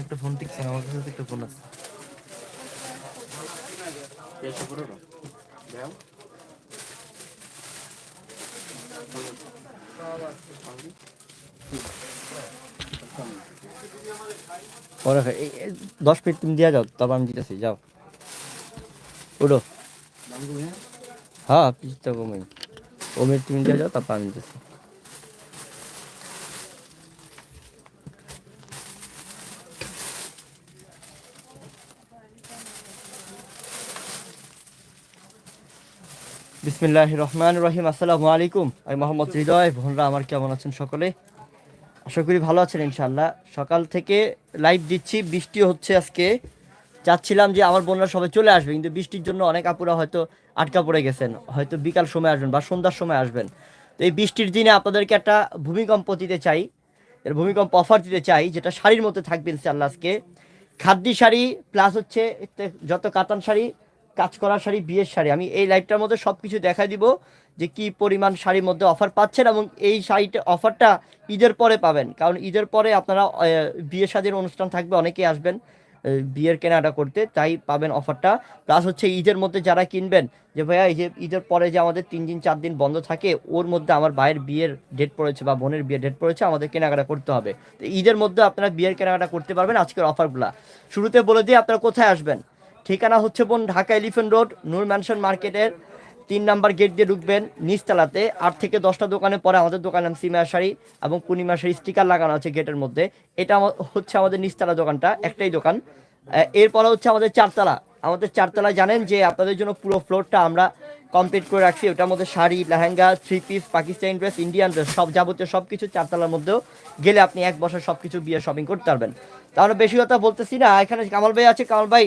একটা ফোন টিকছে আমার কাছে একটা ফোন আছে। পরে এই- এই দশ মিনিট তুমি দিয়া যাও তারপর আমি দিতেছি যাও। উঠো। হ্যাঁ পিসটা কমে ও মিনিট তুমি দিয়া যাও তারপর আমি দিতেছি। বিসমিল্লাহ রহমান রহিম আসসালামু আলাইকুম। আমি মোহাম্মদ হৃদয়। বোনরা, আমার কেমন আছেন সকলে? আশা করি ভালো আছেন ইনশাল্লাহ সকাল থেকে লাইভ দিচ্ছি। বৃষ্টি হচ্ছে আজকে। চাচ্ছিলাম যে আমার বোনরা সবাই চলে আসবে, কিন্তু বৃষ্টির জন্য অনেক আপুরা হয়তো আটকা পড়ে গেছেন। হয়তো বিকাল সময় আসবেন বা সন্ধ্যার সময় আসবেন। তো এই বৃষ্টির দিনে আপনাদেরকে একটা ভূমিকম্প দিতে চাই। এর ভূমিকম্প অফার দিতে চাই, যেটা শাড়ির মধ্যে থাকবে ইনশাল্লাহ আজকে। খাদ্যি শাড়ি প্লাস হচ্ছে যত কাতান শাড়ি কাজ করা শাড়ি, বিয়ের শাড়ি। আমি এই লাইভটার মধ্যে সব কিছু দেখা দিব যে কি পরিমাণ শাড়ির মধ্যে অফার পাচ্ছেন এবং এই শাড়িটা অফারটা ঈদের পরে পাবেন। কারণ ঈদের পরে আপনারা বিয়ে শাদির অনুষ্ঠান থাকবে, অনেকেই আসবেন বিয়ের কেনাটা করতে, তাই পাবেন অফারটা প্লাস হচ্ছে ঈদের মধ্যে যারা কিনবেন, যে ভাইয়া এই যে ঈদের পরে যে আমাদের তিন দিন, চার দিন বন্ধ থাকে, ওর মধ্যে আমার ভাইয়ের বিয়ের ডেট পড়েছে বা বোনের বিয়ের ডেট পড়েছে, আমাদের কেনাকাটা করতে হবে। তো ঈদের মধ্যে আপনারা বিয়ের কেনাকাটা করতে পারবেন আজকের অফারগুলা শুরুতে বলে দিয়ে আপনারা কোথায় আসবেন? ঠিকানা হচ্ছে বোন Dhaka elephant road, Noor mansion মার্কেটের তিন নাম্বার গেট দিয়ে ঢুকবেন নিচতলাতে। আট থেকে দশটা দোকানে পরে আমাদের দোকানের নাম সিমা শাড়ি এবং পূর্ণিমা শাড়ি স্টিকার লাগানো আছে গেটের মধ্যে। এটা হচ্ছে আমাদের নিচতলা দোকানটা, একটাই দোকান। এরপরে হচ্ছে আমাদের চারতলা। আমাদের চারতলা জানেন যে আপনাদের জন্য পুরো ফ্লোরটা আমরা কমপ্লিট করে রাখছি। ওটার মধ্যে sari lehenga three piece Pakistani dress Indian dress সব যাবতীয় সব কিছু চারতলার মধ্যেও গেলে আপনি এক বছর সব কিছু বিয়ে শপিং করতে পারবেন। তাহলে বেশি কথা বলতেছি না। এখানে কামাল ভাই আছে। কামাল ভাই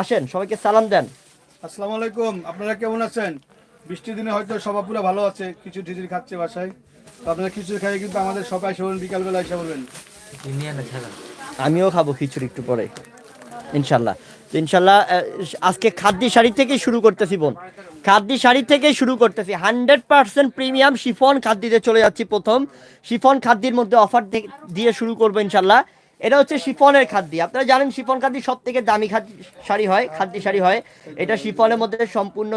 আসেন। সবাইকে সালাম দেন। আসসালামু আলাইকুম। আপনারা কেমন আছেন? বৃষ্টির দিনে হয়তো সবাই পুরো ভালো আছে। কিছু ঢিজির খাচ্ছে বাসায়। তো আপনারা খিচুড়ি খাই কিন্তু আমাদের সবাই বলবেন বিকালবেলা এসে বলবেন। আমিও খাব খিচুড়ি একটু পরে ইনশাল্লাহ। তো ইনশাল্লাহ আজকে খাদ্যি শাড়ি থেকে শুরু করতেছি বোন। খাদ্যি শাড়ি থেকে শুরু করতেছি। হান্ড্রেড পার্সেন্ট প্রিমিয়াম শিফন খাদ্যিতে চলে যাচ্ছি প্রথম। শিফন খাদ্যির মধ্যে অফার দিয়ে শুরু করব ইনশাল্লাহ। এটা হচ্ছে শিফনের খাদ্যি। আপনারা জানেন শিফন খাদ্যি সব থেকে দামি খাদ্য শাড়ি হয়, খাদ্যি শাড়ি হয়। এটা শিফনের মধ্যে সম্পূর্ণ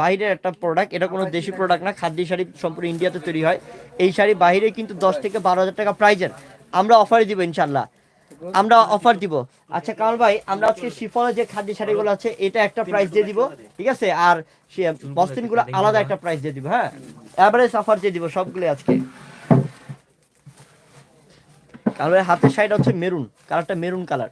বাইরের একটা প্রোডাক্ট এটা কোনো দেশি প্রোডাক্ট না, খাদ্যি শাড়ি সম্পূর্ণ ইন্ডিয়াতে তৈরি হয়। এই শাড়ি বাইরে কিন্তু দশ থেকে বারো হাজার টাকা প্রাইজের আমরা অফারে দিব ইনশাল্লাহ। আমরা অফার দিব। আচ্ছা কামাল ভাই আমরা আজকে শিফনের যে খাদ্য শাড়িগুলো আছে এটা একটা প্রাইস দিয়ে দিব ঠিক আছে? আর বস্তিনগুলো আলাদা একটা প্রাইস দিয়ে দিব হ্যাঁ? এভারেজ অফার দিয়ে দিব সবগুলো আজকে। ভাই হাতের শাড়িটা হচ্ছে মেরুন কালারটা মেরুন কালার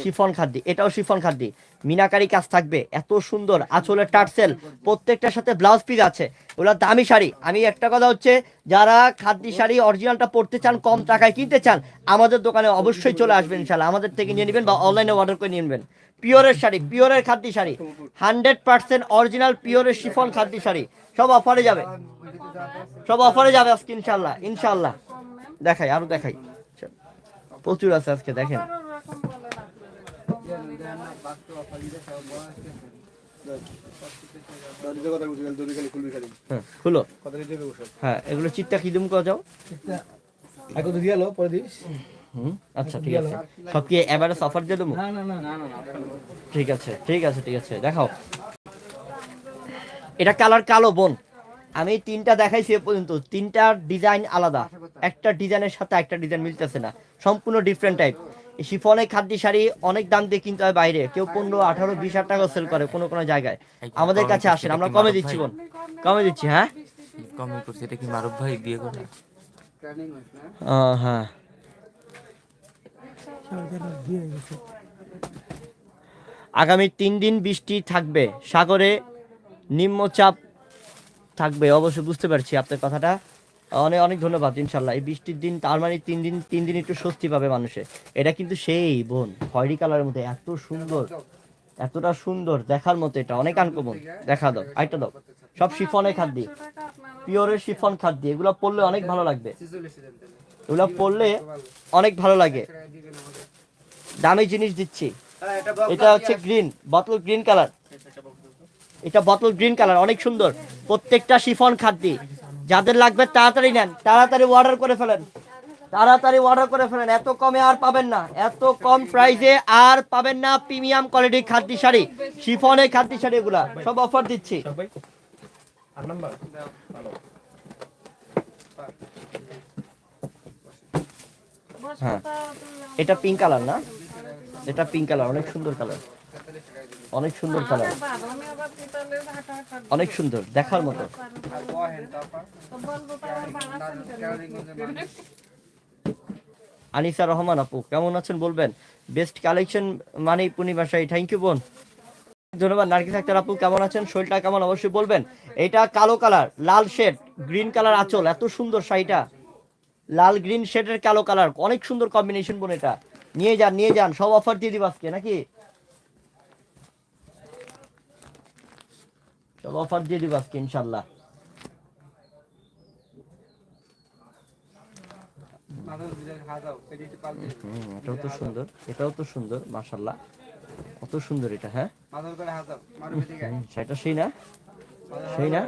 শিফন খাদ্য, এটাও শিফন খাদ্য। মিনাকারি কাজ থাকবে, এত সুন্দর, আঁচলের টার্সেল, প্রত্যেকটার সাথে ব্লাউজ পিস আছে। ওগুলো দামি শাড়ি। আমি একটা কথা হচ্ছে, যারা খাদ্য শাড়ি অরিজিনালটা পড়তে চান, কম টাকায় কিনতে চান, আমাদের দোকানে অবশ্যই চলে আসবেন ইনশাল্লাহ আমাদের থেকে নিয়ে নেবেন বা অনলাইনে অর্ডার করে নিয়ে নেবেন। পিওরের শাড়ি, পিওরের খাদ্য শাড়ি। হান্ড্রেড পার্সেন্ট অরিজিনাল পিওরের শিফন খাদ্য শাড়ি। সব অফারে যাবে। সব অফারে যাবে আজকে ইনশাল্লাহ ইনশাল্লাহ দেখাই, আরও দেখাই। প্রচুর আছে আজকে, দেখেন। হ্যাঁ হ্যাঁ আচ্ছা দিয়ে দেবো? ঠিক আছে ঠিক আছে ঠিক আছে, দেখাও। এটা কালার কালো বোন। আমি তিনটা দেখাইছি এ পর্যন্ত। তিনটার ডিজাইন আলাদা। একটা ডিজাইনের সাথে একটা ডিজাইন মিলতেছে না। সম্পূর্ণ ডিফারেন্ট টাইপ এই শিফনের খাদ্য শাড়ি অনেক দাম দিয়ে কিনতে হয় বাইরে। কেউ পনেরো আঠারো বিশ হাজার টাকা সেল করে কোনো কোনো জায়গায়। আমাদের কাছে আসেন আমরা কমে দিচ্ছি বোন কমে দিচ্ছি হ্যাঁ? কমে করছে এটা কি মারুফ ভাই বিয়ে করে? হ্যাঁ। আগামী তিন দিন বৃষ্টি থাকবে সাগরে নিম্নচাপ থাকবে অবশ্যই বুঝতে পারছি আপনার কথাটা। অনেক অনেক ধন্যবাদ ইনশাল্লাহ। এই বৃষ্টির দিন তার মানে তিন দিন তিন দিন একটু স্বস্তি পাবে মানুষে। এটা কিন্তু সেই বোন খয়েরি কালারের মধ্যে এত সুন্দর এতটা সুন্দর দেখার মতো এটা অনেক আনকমন। দেখা দাও আইটা দাও। সব শিফনের খাদ্য। পিওরের শিফন খাদ্য এগুলো পরলে অনেক ভালো লাগবে। এগুলো পরলে অনেক ভালো লাগে। দামি জিনিস দিচ্ছি। এটা হচ্ছে গ্রিন বোতল গ্রিন কালার। এটা বোতল গ্রিন কালার অনেক সুন্দর। প্রত্যেকটা শিফন খাদ্য। যাদের লাগবে তাড়াতাড়ি নেন তাড়াতাড়ি অর্ডার করে ফেলেন। তাড়াতাড়ি অর্ডার করে ফেলেন এত কমে আর পাবেন না। এত কম প্রাইসে আর পাবেন না প্রিমিয়াম কোয়ালিটির খাদ্য শাড়ি শিফনের খাদ্য শাড়ি এগুলা সব অফার দিচ্ছি। হ্যাঁ। এটা পিঙ্ক কালার না? এটা পিঙ্ক কালার অনেক সুন্দর কালার অনেক সুন্দর কালার অনেক সুন্দর, দেখার মতো। আনিসা রহমান আপু, কেমন আছেন বলবেন? বেস্ট কালেকশন মানে পূর্ণিমা শাড়ি। থ্যাংক ইউ বোন। ধন্যবাদ নার্গিস আক্তার আপু, কেমন আছেন? শরীরটা কেমন? অবশ্যই বলবেন। এটা কালো কালার লাল শেড গ্রিন কালার আঁচল। এত সুন্দর শাড়িটা। লাল গ্রিন শেডের কালো কালার। অনেক সুন্দর কম্বিনেশন বোন এটা। নিয়ে যান নিয়ে যান, সব অফার দিয়ে দিব আজকে, নাকি? সব অফার দিয়ে দিব আজকে ইনশাল্লাহ এটাও তো সুন্দর, এটাও তো সুন্দর মাশাল্লাহ কত সুন্দর এটা হ্যাঁ? সেটা সেই না? সেই না?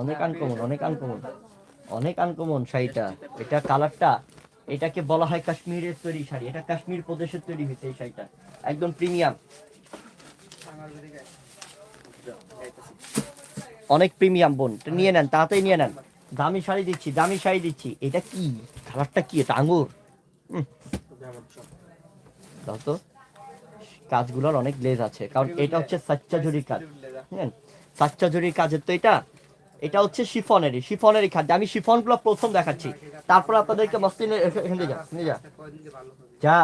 অনেক আনকমন অনেক আনকমন অনেক আনকমন শাড়িটা। এটা কালারটা এটাকে বলা হয় কাশ্মীরের তৈরি শাড়ি। এটা কাশ্মীর প্রদেশের তৈরি হয়েছে এই শাড়িটা। একদম প্রিমিয়াম অনেক প্রিমিয়াম বোন। নিয়ে নেন, তাড়াতাড়ি নিয়ে নেন। দামি শাড়ি দিচ্ছি, দামি শাড়ি দিচ্ছি। এটা কি? কালারটা কি? এটা আঙুর তো। কাজগুলোর অনেক লেজ আছে। কারণ এটা হচ্ছে সাচ্চা জুরির কাজ। হ্যাঁ সাচ্চা জুরির কাজের তো এটা। এটা হচ্ছে শিফনেরই শিফনেরই খাদ্য। আমি শিফনগুলো প্রথম দেখাচ্ছি। তারপর আপনাদেরকে এখানে যা যা যা।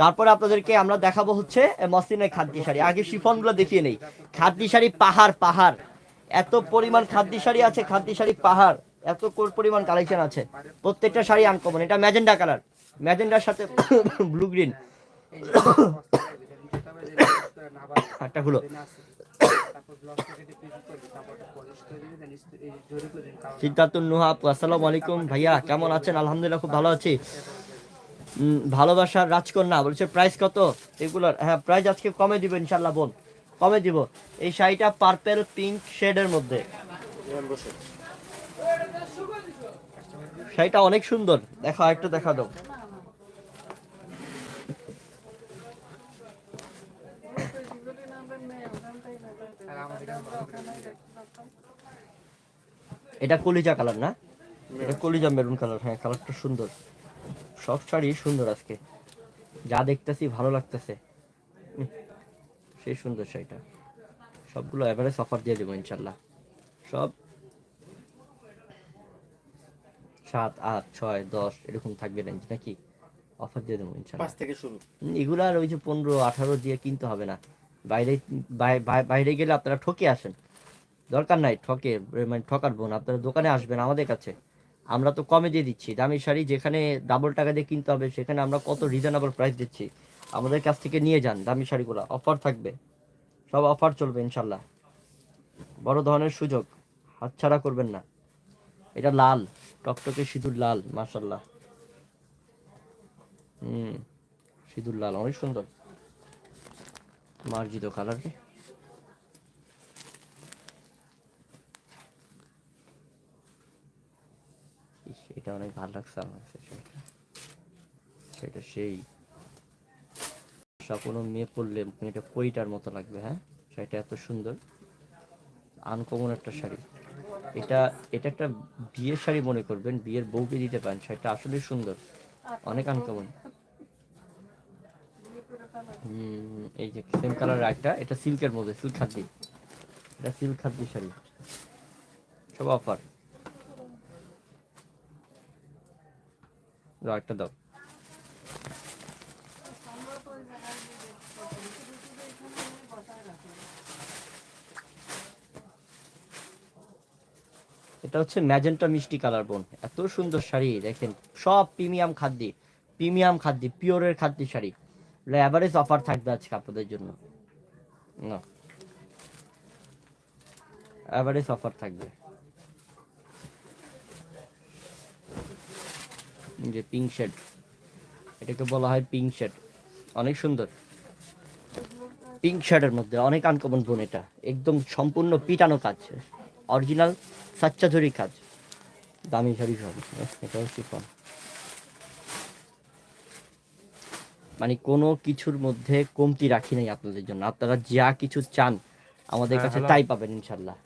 তারপরে আপনাদেরকে আমরা দেখাবো হচ্ছে মসলিনের খাদ্য শাড়ি আগে শিফনগুলো দেখিয়ে নেই। খাদ্য শাড়ি পাহাড় পাহাড়। এত পরিমাণ খাদ্য শাড়ি আছে খাদ্য শাড়ি পাহাড়। এত পরিমাণ কালেকশন আছে। প্রত্যেকটা শাড়ি আনকমন এটা ম্যাজেন্ডা কালার। ম্যাজেন্ডার সাথে ব্লু গ্রিন একটা হলো। সিদ্ধার্থ নুহা আলাইকুম। ভাইয়া, কেমন আছেন? আলহামদুলিল্লাহ, খুব ভালো আছি। ভালোবাসার রাজকন্যা বলছে প্রাইস কত? এগুলোর হ্যাঁ প্রাইস আজকে কমে দিব ইনশাল্লাহ বোন। কমে দিব। এই শাড়িটা পার্পেল পিঙ্ক শেডের মধ্যে। শাড়িটা অনেক সুন্দর। দেখো, একটু দেখা দাও। এটা কলিজা কালার না? এটা কলিজা মেরুন কালার হ্যাঁ কালারটা সুন্দর। সব শাড়ি সুন্দর আজকে। যা দেখতেছি ভালো লাগতেছে। সেই সুন্দর শাড়িটা। সবগুলো এভারেজ অফার দিয়ে দেবো ইনশাল্লাহ। সব সাত আট ছয় দশ এরকম থাকবে রেঞ্জ নাকি? অফার দিয়ে দেবো ইনশাল্লাহ। থেকে শুরু। এগুলো আর ওই যে পনেরো আঠারো দিয়ে কিনতে হবে না। বাইরে বাই- বাই- বাইরে গেলে আপনারা ঠকে আসেন। দরকার নাই, ঠকে মানে ঠকার বোন, আপনারা দোকানে আসবেন আমাদের কাছে। আমরা তো কমে দিয়ে দিচ্ছি, দামি শাড়ি যেখানে ডাবল টাকা দিয়ে কিনতে হবে, সেখানে আমরা কত রিজনেবল প্রাইস দিচ্ছি। আমাদের কাছ থেকে নিয়ে যান দামি শাড়িগুলো অফার থাকবে। সব অফার চলবে ইনশাল্লাহ। বড় ধরনের সুযোগ, হাতছাড়া করবেন না। এটা লাল, টকটকে সিঁদুর লাল মাশাল্লাহ হুম, সিঁদুর লাল, অনেক সুন্দর। মার্জিত কালার এটা অনেক ভালো লাগছে আমার। সেটা সেই। কোনো মেয়ে পরলে মেয়েটা পইটার মতো লাগবে হ্যাঁ? শাড়িটা এত সুন্দর। আনকমন একটা শাড়ি। এটা এটা একটা বিয়ের শাড়ি মনে করবেন বিয়ের বউকে দিতে পারেন শাড়িটা আসলে সুন্দর। অনেক আনকমন। হুম এই যে সেম কালার একটা এটা সিল্কের মধ্যে সিল্ক খাদ্দি এটা সিল্ক খাদ্দি শাড়ি। সব অফার দাও দাও। এটা হচ্ছে ম্যাজেন্টা মিষ্টি কালার বোন। এত সুন্দর শাড়ি, দেখেন, সব প্রিমিয়াম খাদ্য প্রিমিয়াম খাদ্য, পিওরের খাদ্য শাড়ি। অ্যাভারেজ অফার থাকবে আজকে আপনাদের জন্য। অ্যাভারেজ অফার থাকবে। যে পিঙ্ক শেড এটাকে বলা হয় পিঙ্ক শেড অনেক সুন্দর। পিঙ্ক শেডের মধ্যে অনেক আনকমন বোন এটা। একদম সম্পূর্ণ পিটানো কাজ। অরিজিনাল সাচ্চা ঝুরি কাজ। দামি ঝাড়ি সব এটা হচ্ছে ফোন মানে কোনো কিছুর মধ্যে কমতি রাখি নাই আপনাদের জন্য। আপনারা যা কিছু চান আমাদের হ্যাঁ, কাছে তাই পাবেন ইনশাল্লাহ।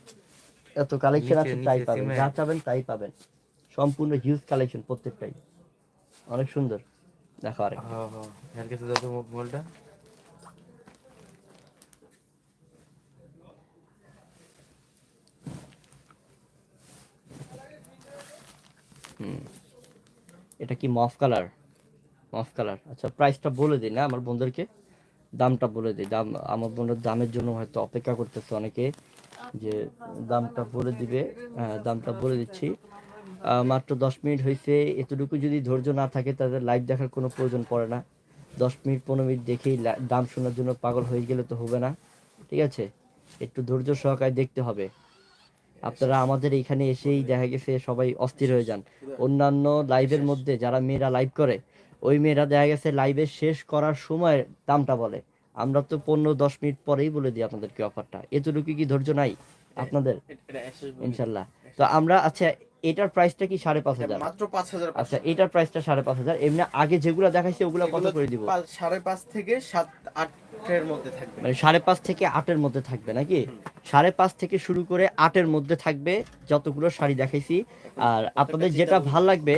এত কালেকশন আছে তাই পাবেন। যা চাবেন তাই পাবেন। সম্পূর্ণ হিউজ কালেকশন প্রত্যেকটাই। অনেক সুন্দর। দেখো আরে হ্যাঁ হ্যাঁ। এর কাছে দাও তো মোবাইলটা। এটা কি মফ কালার? মফ কালার। আচ্ছা প্রাইসটা বলে দিই না আমার বন্ধুদেরকে। দামটা বলে দিই। দাম আমার বোনের দামের জন্য হয়তো অপেক্ষা করতেছে অনেকে যে দামটা বলে দিবে। হ্যাঁ দামটা বলে দিচ্ছি। মাত্র দশ মিনিট হয়েছে। এতটুকু যদি ধৈর্য না থাকে তাদের লাইভ দেখার কোনো প্রয়োজন পড়ে না। দশ মিনিট পনেরো মিনিট দেখেই দাম শোনার জন্য পাগল হয়ে গেলে তো হবে না। ঠিক আছে? একটু ধৈর্য সহকারে দেখতে হবে। আপনারা আমাদের এখানে এসেই দেখা গেছে সবাই অস্থির হয়ে যান। অন্যান্য লাইভের মধ্যে যারা মেয়েরা লাইভ করে ওই মেয়েরা দেখা গেছে লাইভের শেষ করার সময় দামটা বলে। আমরা তো পনেরো দশ মিনিট পরেই বলে দিই আপনাদেরকে অফারটা এতটুকু কি ধৈর্য নাই আপনাদের? ইনশাল্লাহ। তো আমরা আচ্ছা এটার প্রাইসটা কি সাড়ে পাঁচ হাজার? মাত্র পাঁচ হাজার আচ্ছা এটার প্রাইসটা সাড়ে পাঁচ হাজার। এমনি আগে যেগুলো দেখাইছে ওগুলো কত করে দিব? সাড়ে পাঁচ থেকে সাত আটের মধ্যে থাকবে। মানে সাড়ে পাঁচ থেকে আটের মধ্যে থাকবে নাকি? সাড়ে পাঁচ থেকে শুরু করে আটের মধ্যে থাকবে যতগুলো শাড়ি দেখাইছি। আর আপনাদের যেটা ভালো লাগবে।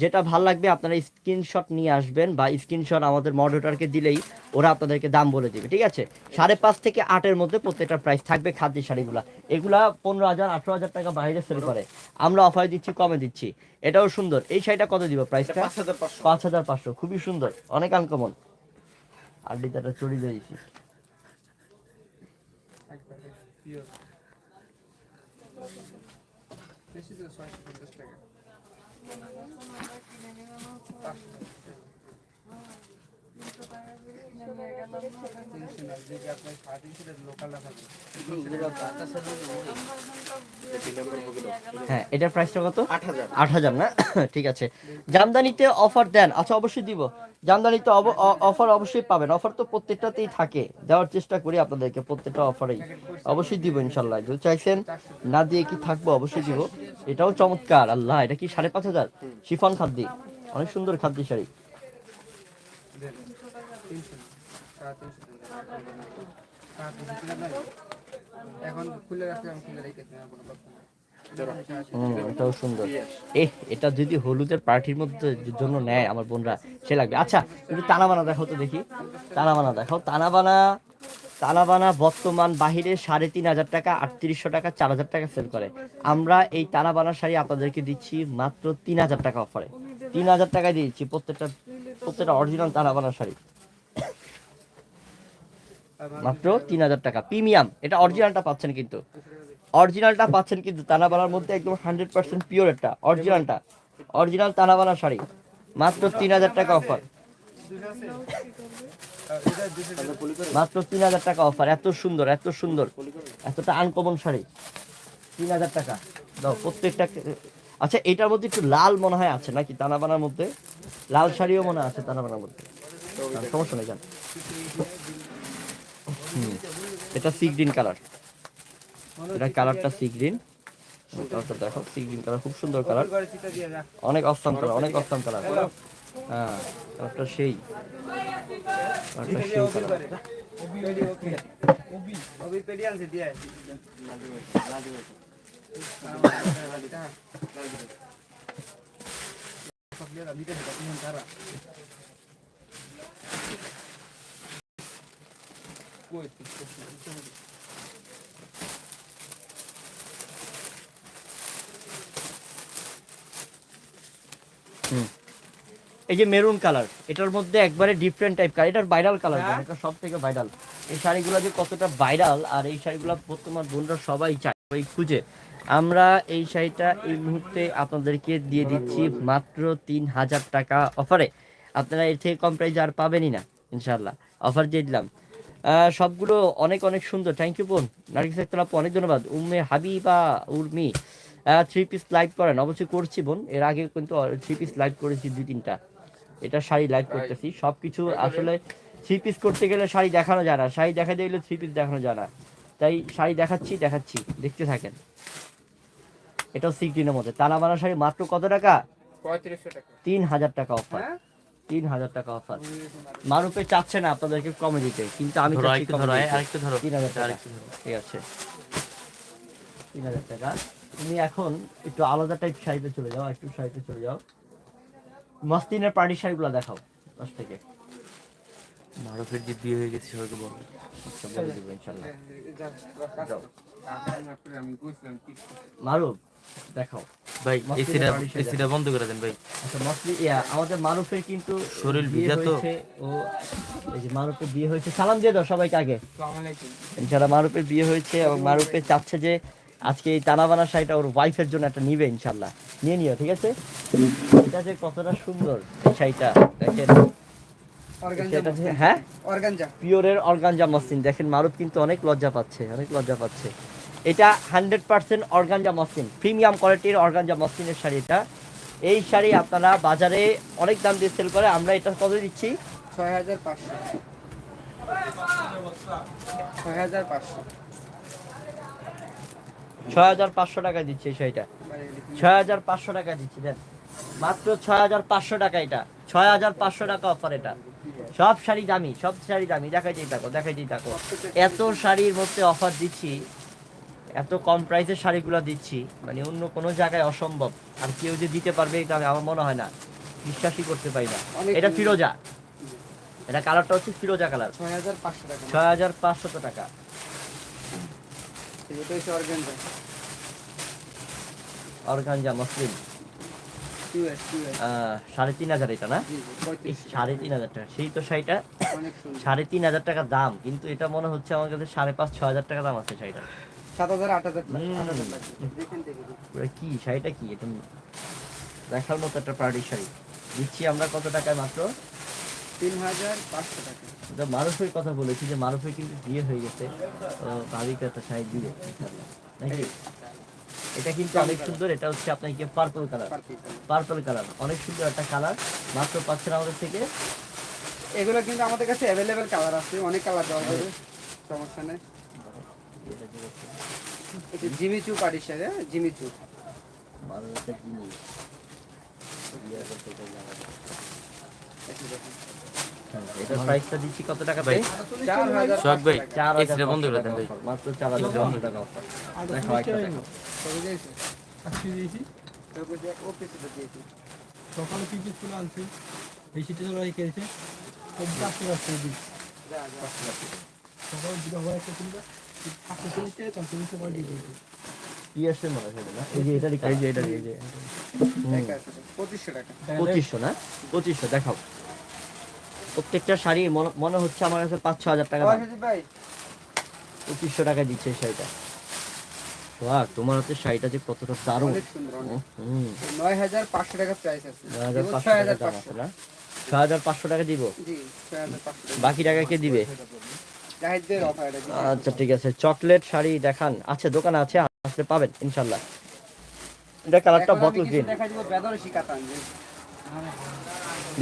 যেটা ভালো লাগবে আপনারা স্ক্রিনশট নিয়ে আসবেন বা স্ক্রিনশট আমাদের মডারেটরকে দিলেই ওরা আপনাদেরকে দাম বলে দিবে ঠিক আছে? সাড়ে পাঁচ থেকে আটের মধ্যে প্রত্যেকটা প্রাইস থাকবে খাদ্য শাড়িগুলা। এগুলা পনেরো হাজার আঠারো হাজার টাকা বাইরে সেল করে। আমরা অফার দিচ্ছি কমে দিচ্ছি। এটাও সুন্দর। এই শাড়িটা কত দিব প্রাইসটা পাঁচ হাজার পাঁচশো। পাঁচ হাজার পাঁচশো। খুবই সুন্দর। অনেক আনকমন আর ডিজাটা চড়ি দিয়েছি হ্যাঁ এটার প্রাইসটা কত? আট হাজার। না? ঠিক আছে। জামদানিতে অফার দেন। আচ্ছা অবশ্যই দিব। জামদানিতে অফার অবশ্যই পাবেন। অফার তো প্রত্যেকটাতেই থাকে। দেওয়ার চেষ্টা করি আপনাদেরকে প্রত্যেকটা অফারেই অবশ্যই দিব ইনশাল্লাহ যদি চাইছেন না দিয়ে কি থাকব অবশ্যই দিব। এটাও চমৎকার। আল্লাহ এটা কি সাড়ে পাঁচ হাজার? শিফন খাদ্যি। অনেক সুন্দর খাদ্য শাড়ি। এটা যদি হলুদের পার্টির মধ্যে জন্য নেয় আমার বোনরা, সে লাগবে। আচ্ছা তানাবানা দেখো তো দেখি। তানাবানা দেখো তানাবানা তানাবানা বর্তমান বাহিরে সাড়ে তিন হাজার টাকা, আটত্রিশশো টাকা, চার হাজার টাকা সেল করে। আমরা এই তানাবানা শাড়ি আপনাদেরকে দিচ্ছি মাত্র তিন হাজার টাকা অফারে। তিন হাজার টাকায় দিচ্ছি প্রত্যেকটা প্রত্যেকটা অরিজিনাল তানাবানা শাড়ি। মাত্র তিন হাজার টাকা। প্রিমিয়াম, এটা অরিজিনালটা পাচ্ছেন কিন্তু। অরিজিনালটা পাচ্ছেন কিন্তু তানাবানার মধ্যে একদম হান্ড্রেড পার্সেন্ট পিওর একটা অরিজিনালটা অরিজিনাল তানাবানা শাড়ি। মাত্র তিন হাজার টাকা অফার মাত্র তিন হাজার টাকা অফার এত সুন্দর এত সুন্দর। এতটা আনকমন শাড়ি। তিন হাজার টাকা। দাও, প্রত্যেকটা আচ্ছা এটার মধ্যে একটু লাল মনে হয় আছে নাকি তানাবানার মধ্যে? লাল শাড়িও মনে আছে তানাবানার মধ্যে। সমস্যা নেই, জান। এটা সি গ্রিন কালার এটা কালারটা সি গ্রিন কালারটা দেখো সি গ্রিন কালার খুব সুন্দর কালার অনেক অস্থান কালার অনেক অস্থান কালার হ্যাঁ কালারটা সেই। কালারটা সেই কালার এই যে মেরুন কালার এটার মধ্যে একবারে ডিফারেন্ট টাইপ কালার এটার ভাইরাল কালার এটা সব থেকে ভাইরাল এই শাড়িগুলো যে কতটা ভাইরাল আর এই শাড়িগুলো বর্তমান বোনরা সবাই চায় সবাই খুঁজে। আমরা এই শাড়িটা এই মুহূর্তে আপনাদেরকে দিয়ে দিচ্ছি মাত্র তিন হাজার টাকা অফারে। আপনারা এর থেকে কম প্রাইস আর পাবেনই না ইনশাল্লাহ অফার দিয়ে দিলাম। সবগুলো অনেক অনেক সুন্দর। থ্যাংক ইউ বোন। নার্গিস আক্তার আপু অনেক ধন্যবাদ। Umme Habiba Urmi three piece live করেন। অবশ্যই করছি বোন। এর আগে কিন্তু থ্রি পিস লাইভ করেছি দুই তিনটা। এটা শাড়ি লাইভ করতেছি। সব কিছু আসলে থ্রি পিস করতে গেলে শাড়ি দেখানো যায় না। শাড়ি দেখা দিলে থ্রি পিস দেখানো যায় না। তাই শাড়ি দেখাচ্ছি দেখাচ্ছি। দেখতে থাকেন। এটাও সিগ্রিনের মধ্যে তালা বানা শাড়ি মাত্র কত টাকা? পঁয়ত্রিশশো টাকা। তিন হাজার টাকা অফার তিন হাজার টাকা অফার মারুপে চাচ্ছে না আপনাদেরকে কমে দিতে কিন্তু আমি ধরো আরেকটু ধরো আরেকটু ধরো তিন হাজার টাকা ঠিক আছে। তিন হাজার টাকা। তুমি এখন একটু আলাদা টাইপ শাড়িতে চলে যাও একটু শাড়িতে চলে যাও। মস্তিনের পার্টি শাড়িগুলো দেখাও পাশ থেকে। মারুফের যে বিয়ে হয়ে গেছে সবাইকে বলো। আচ্ছা বলে দেবো ইনশাল্লাহ। মারুফ দেখাও। ভাই এসিটা এসিটা বন্ধ করে দেন ভাই। আচ্ছা মসলি ইয়া আমাদের মারুফের কিন্তু শরীর ভিজা তো। ও এই যে মারুফের বিয়ে হয়েছে। সালাম দিয়ে দাও সবাইকে আগে। আসসালামু আলাইকুম মারুফের বিয়ে হয়েছে এবং মারুফে চাচ্ছে যে আজকে এই তানাবানা শাড়িটা ওর ওয়াইফের জন্য একটা নিবে ইনশাল্লাহ নিয়ে নিও ঠিক আছে? এটা যে কতটা সুন্দর এই শাড়িটা দেখেন। অর্গানজা যে- হ্যাঁ? অর্গানজা। পিওরের অর্গানজা মসলিন দেখেন মারুফ কিন্তু অনেক লজ্জা পাচ্ছে অনেক লজ্জা পাচ্ছে। এটা hundred percent organza muslin. Premium কোয়ালিটির অর্গানজা মসলিনের শাড়ি এটা। এই শাড়ি আপনারা বাজারে অনেক দাম দিয়ে সেল করে আমরা এটা কত দিচ্ছি? ছয় হাজার পাঁচশো। ছয় হাজার পাঁচশো। ছয় হাজার পাঁচশো টাকা দিচ্ছি শাড়িটা। ছয় হাজার পাঁচশো টাকা দিচ্ছি দেন। মাত্র ছয় হাজার পাঁচশো টাকা এটা। ছয় হাজার পাঁচশো টাকা অফার এটা। সব শাড়ি দামি সব শাড়ি দামি। দেখাই দিয়ে থাকো দেখাই থাকো। এত শাড়ির মধ্যে অফার দিচ্ছি এত কম প্রাইসের শাড়িগুলো দিচ্ছি মানে অন্য কোনো জায়গায় অসম্ভব। আর কেউ যে দিতে পারবে এটা আমার মনে হয় না। বিশ্বাসই করতে পারি না। এটা ফিরোজা। এটা কালারটা হচ্ছে ফিরোজা কালার ছয় হাজার পাঁচশো টাকা। ছয় হাজার পাঁচশত টাকা। এটা হচ্ছে অর্গানজা। আহ, সাড়ে তিন হাজার এটা না? সাড়ে তিন হাজার টাকা। সেই তো শাড়িটা সাড়ে তিন হাজার টাকা দাম। কিন্তু এটা মনে হচ্ছে আমার কাছে সাড়ে পাঁচ ছ হাজার টাকা দাম আছে শাড়িটা সাত হাজার আট হাজার কি শাড়িটা কি? এটা দেখার মতো একটা পার্টির শাড়ি। দিচ্ছি আমরা কত টাকায় মাত্র? তিন হাজার পাঁচশো টাকা। মারুফের কথা বলেছি যে মারুফের কিন্তু বিয়ে হয়ে গেছে। তো ভাবিকে একটা শাড়ি দিবে। নাকি? এটা কিন্তু অনেক সুন্দর। এটা হচ্ছে আপনাকে পার্পল কালার পার পার্পল কালার অনেক সুন্দর একটা কালার মাত্র পাচ্ছেন আমাদের থেকে। এগুলো কিন্তু আমাদের কাছে অ্যাভেলেবেল কালার আছে। অনেক কালার দেওয়া যাবে। সমস্যা নেই। এটা জিমিচু পাটির হ্যাঁ? জিমিচু। হ্যাঁ, এটার প্রাইসটা দিচ্ছি কত টাকা ভাই, সোহাগ ভাই টাকা। হাজার বন্ধ করে দেন ভাই। মাত্র চার হাজার পাঁচশো টাকা অফার। সকালে কি কি ফুল আনছি। এই শীতে চলে রেখেছে সব চারটে রাস্তা দিই যা, যা। সকালে দুটো হওয়ার একটা মনে হয় না এই যে এটারই এই যে এটারই এই যে। পঁচিশশো টাকা। পঁচিশশো না? পঁচিশশো দেখাও। প্রত্যেকটা শাড়ি মনে- হচ্ছে আমার কাছে পাঁচ ছ হাজার টাকা ভাই। পঁচিশশো টাকা দিচ্ছে শাড়িটা। তোমার হাতে শাড়িটা যে কতটা দারুণ। নয় হাজার পাঁচশো টাকা প্রাইস আছে। নয় হাজার পাঁচশো ছয় টাকা হাজার দাম পাঁচশো আছে না? ছ হাজার পাঁচশো টাকা দিব? বাকি টাকা কে দিবে? আচ্ছা ঠিক আছে। চকলেট শাড়ি দেখান। আছে দোকানে আছে আসলে পাবেন ইনশাল্লাহ এটা কালারটা বটল গ্রিন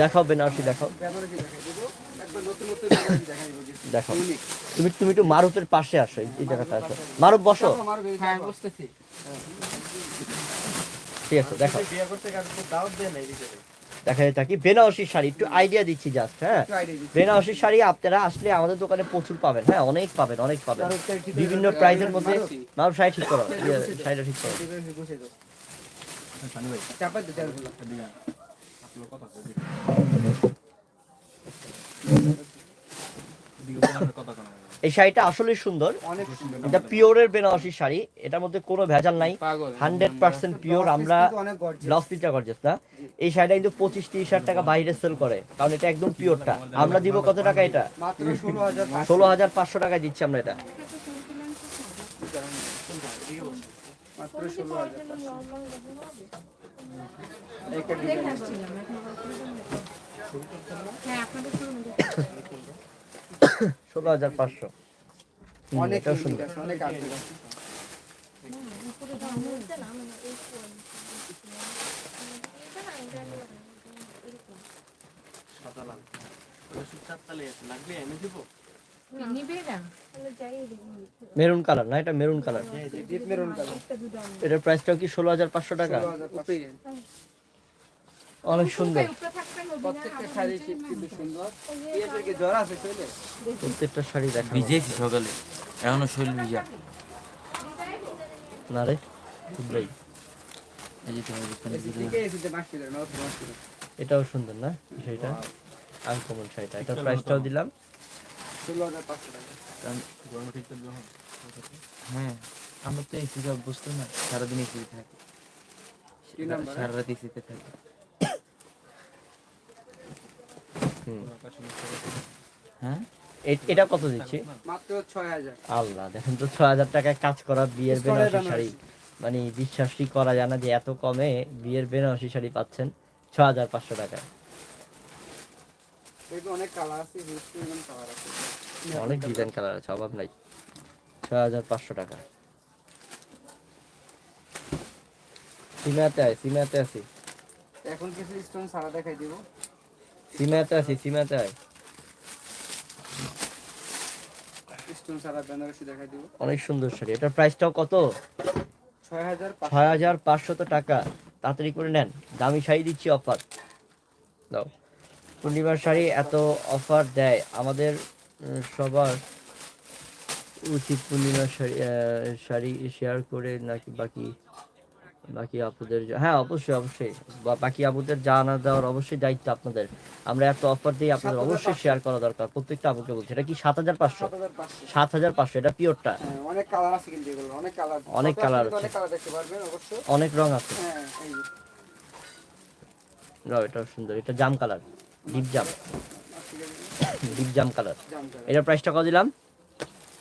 দেখাও বেনারসি দেখাও। বেনারসি দেখাই দিব একবার নতুন নতুন বেনারসি দেখাই দিব কিছু। দেখাও। তুমি তুমি একটু মারুফের পাশে আসো এই- জায়গাটা আসো মারুফ বসো। হ্যাঁ ঠিক আছে দেখাও। দেখা যায় থাকি বেনারসি শাড়ি। একটু আইডিয়া দিচ্ছি জাস্ট হ্যাঁ? বেনারসির বেনারসি শাড়ি আপনারা আসলে আমাদের দোকানে প্রচুর পাবেন হ্যাঁ? অনেক পাবেন অনেক পাবেন। বিভিন্ন প্রাইজের মধ্যে মাল শাড়ি ঠিক করো ইয়ে, শাড়িটা ঠিক করো। দাও। চাপাই এই শাড়িটা আসলে সুন্দর। এটা পিওরের বেনারসি শাড়ি। এটার মধ্যে কোনো ভেজাল নাই। Hundred percent pure. আমরা। ব্লাউজ পিসটা গর্জেস না? এই শাড়িটা কিন্তু পঁচিশ তিরিশ হাজার টাকা বাইরে সেল করে। কারণ এটা একদম পিওরটা। আমরা দিব কত টাকা এটা? ষোলো হাজার পাঁচশো। টাকা দিচ্ছি আমরা এটা। মাত্র ষোলো হাজার হ্যাঁ আপনাদের শুনুন ষোলো হাজার পাঁচশো। অনেক অনেক মেরুন কালার না এটা maroon colour? Deep maroon colour. এটার প্রাইসটাও কি ষোলো হাজার পাঁচশো টাকা? অনেক সুন্দর। প্রত্যেকটা শাড়ি কিন্তু সুন্দর। জ্বর আছে শরীরে? প্রত্যেকটা শাড়ি দেখা ভিজেছি সকালে। এখনও শরীর ভিজা না রে খুবই এসি এটাও সুন্দর না শাড়িটা? আনকমন শাড়িটা। এটার প্রাইসটাও দিলাম। হ্যাঁ আমরা তো এসিতে অভ্যস্ত না সারাদিন এসিতে থাকি। সারা রাত এসিতে থাকি হুম। হ্যাঁ? এটা কত দিচ্ছি? মাত্র ছয় আল্লাহ দেখেন তো ছ হাজার টাকায় কাজ করা বিয়ের বেনারসি। শাড়ি। মানে বিশ্বাসই করা যায় না যে এত কমে বিয়ের বেনারসি শাড়ি পাচ্ছেন ছ হাজার পাঁচশো টাকায়? অনেক কালার আছে আছে। অনেক ডিজাইন কালার আছে অভাব নাই। ছ হাজার পাঁচশো টাকা। সিমাতে আয় সিমাতে আছি। এখন কিছু স্টোন সারা দেখাই দিব। সিমাতে আছি সিমাতে আয় অনেক সুন্দর শাড়ি। এটার প্রাইসটাও কত? ছয় হাজার পাঁচশত টাকা। তাড়াতাড়ি করে নেন। দামি শাড়ি দিচ্ছি অফার দাও। পূর্ণিমার শাড়ি এত অফার দেয়। আমাদের সবার উচিত পূর্ণিমার শাড়ি শাড়ি শেয়ার করে নাকি বাকি বাকি আপুদের হ্যাঁ অবশ্যই অবশ্যই। বাকি আপুদের জানা দেওয়ার অবশ্যই দায়িত্ব আপনাদের। আমরা এত অফার দিই আপনাদের অবশ্যই শেয়ার করা দরকার। প্রত্যেকটা আপুকে বলছি এটা কি সাত হাজার পাঁচশো? সাত হাজার পাঁচশো। এটা পিওরটা হ্যাঁ, অনেক কালার আছে কিন্তু এগুলো অনেক কালার অনেক colour আছে। অনেক কালার দেখতে পারবেন অবশ্যই। অনেক রং আছে। হ্যাঁ এটা সুন্দর এটা জাম কালার ডিপ জাম ডিপ জাম কালার জাম কালার। এটার প্রাইসটা কত দিলাম সাত হাজার পাঁচশো টাকা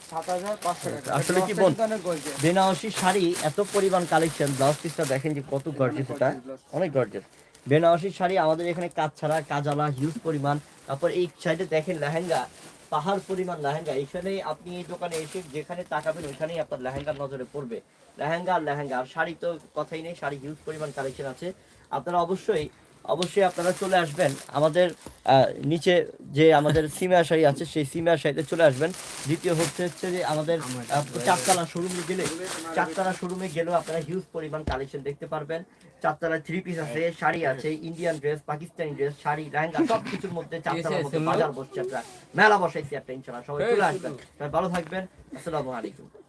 আসলে কি এটা বোন? কিন্তু অনেক gorgeous। বেনারসি শাড়ি এত পরিমাণ কালেকশন ব্লাউজ পিসটা দেখেন যে কত গর্জিয়াস এটা। অনেক গর্জিয়াস বেনারসি শাড়ি আমাদের এখানে কাজ ছাড়া কাজালা হিউজ পরিমাণ। তারপর এই সাইডে দেখেন লেহেঙ্গা পাহাড় পরিমাণ লেহেঙ্গা। এখানে আপনি এই দোকানে এসে যেখানে তাকাবেন ওইখানেই আপনার লেহেঙ্গার নজরে পড়বে। লেহেঙ্গা আর লেহেঙ্গা আর শাড়ি তো কথাই নেই শাড়ি হিউজ পরিমাণ কালেকশন আছে। আপনারা অবশ্যই অবশ্যই আপনারা চলে আসবেন। আমাদের আহ, নিচে যে আমাদের সিমিয়া শাড়ি আছে সেই সিমিয়া শাড়িতে চলে আসবেন। দ্বিতীয় হচ্ছে হচ্ছে যে আমাদের চারতলা শোরুমে গেলে চারতলা শোরুমে গেলেও আপনারা হিউজ পরিমাণ কালেকশন দেখতে পারবেন। চারতলা থ্রি পিস আছে শাড়ি আছে Indian dress Pakistani dress sari lehenga সব কিছুর মধ্যে চারতলার মধ্যে বাজার বসছে একটা মেলা বসাইছি একটা ইনশাল্লাহ সবাই চলে আসবেন। ভালো থাকবেন। আসসালামু আলাইকুম।